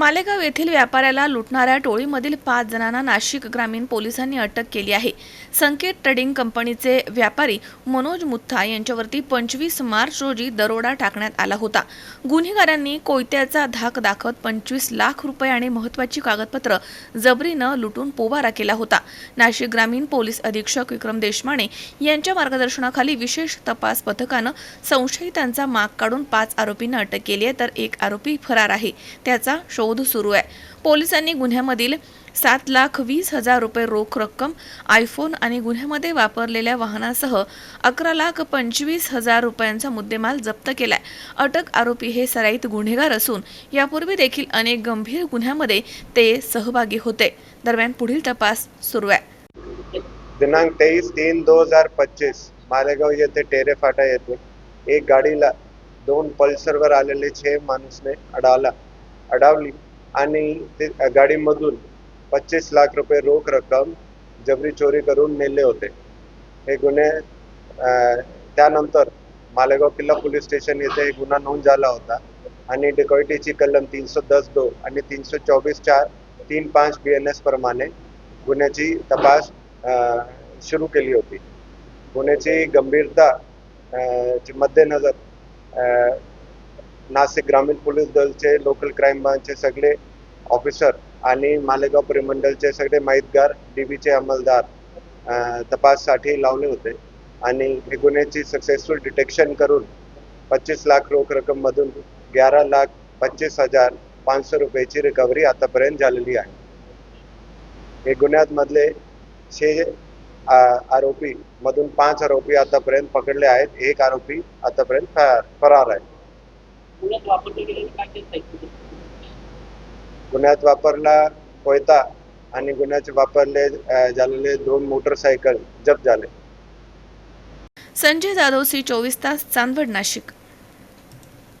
मालेगाव येथील व्यापाऱ्याला लुटणाऱ्या टोळीमधील पाच जणांना नाशिक ग्रामीण पोलिसांनी अटक केली आहे. संकेत ट्रेडिंग कंपनीचे व्यापारी मनोज मुथा यांच्यावरती पंचवीस मार्च रोजी दरोडा टाकण्यात आला होता. गुन्हेगारांनी कोयत्याचा धाक दाखवत पंचवीस लाख रुपये आणि महत्वाची कागदपत्र जबरीनं लुटून पोबारा केला होता. नाशिक ग्रामीण पोलीस अधीक्षक विक्रम देशमाने यांच्या मार्गदर्शनाखाली विशेष तपास पथकानं संशयितांचा माग काढून पाच आरोपींना अटक केली आहे तर एक आरोपी फरार आहे. त्याचा शोध सुरू आहे. पोलिसांनी गुन्ह्यामधील सात लाख वीस हजार रुपये रोख रक्कम आयफोन आणि गुन्ह्यामध्ये वापरलेल्या वाहनासह अकरा लाख पंचवीस हजार रुपयांचा मुद्देमाल जप्त केलाय. अटक आरोपी हे सराईत गुन्हेगार असून यापूर्वी देखील अनेक गंभीर गुन्ह्यामध्ये ते सहभागी होते. दरम्यान पुढील तपास सुरू आहे. दिनांक तेवीस तीन दोन हजार पच्चीस मालेगाव येथे टेरे फाटा येथे एक गाडीला दोन पल्सरवर आलेले छे माणूसने अडावला. अडावली आणि ते गाडीमधून पच्चीस लाख रुपये रोख रक्कम जबरी चोरी करून नेले होते. हे गुन्हे त्यानंतर मालेगाव किल्ला पोलीस स्टेशन येथे हे गुन्हा नोंद झाला होता आणि डिकॉइटीची कलम तीनशे दस दो आणि तीनशे चोवीस चार तीन पाच बी एन एस प्रमाणे गुन्ह्याची तपास सुरू केली होती. गुन्ह्याची गंभीरता ची मध्यनजर नाशिक ग्रामीण पोलीस दलचे लोकल क्राईम ब्रांचचे सगळे ऑफिसर आणि मालेगाव परिमंडलचे सगळे माहितगार डीबीचे अंमलदार तपाससाठी लावले होते. आणि हे गुन्ह्याची सक्सेसफुल डिटेक्शन करून पच्चीस लाख रोख रक्कम ग्यारा लाख पच्चीस हजार पाचशे रुपयाची रिकव्हरी आतापर्यंत झालेली आहे. हे गुन्ह्यातमधले छे आरोपी मधून पाच आरोपी आतापर्यंत पकडले आहेत. एक आरोपी आतापर्यंत फरार फरार आहे. पुण्यात वापरले गेलेले काय साहित्य गुन्ह्यात वापरला कोयता आणि गुन्ह्याचे वापरले झालेले दोन मोटरसायकल जप्त झाले. संजय जाधव सी चोवीस तास चांदवड नाशिक.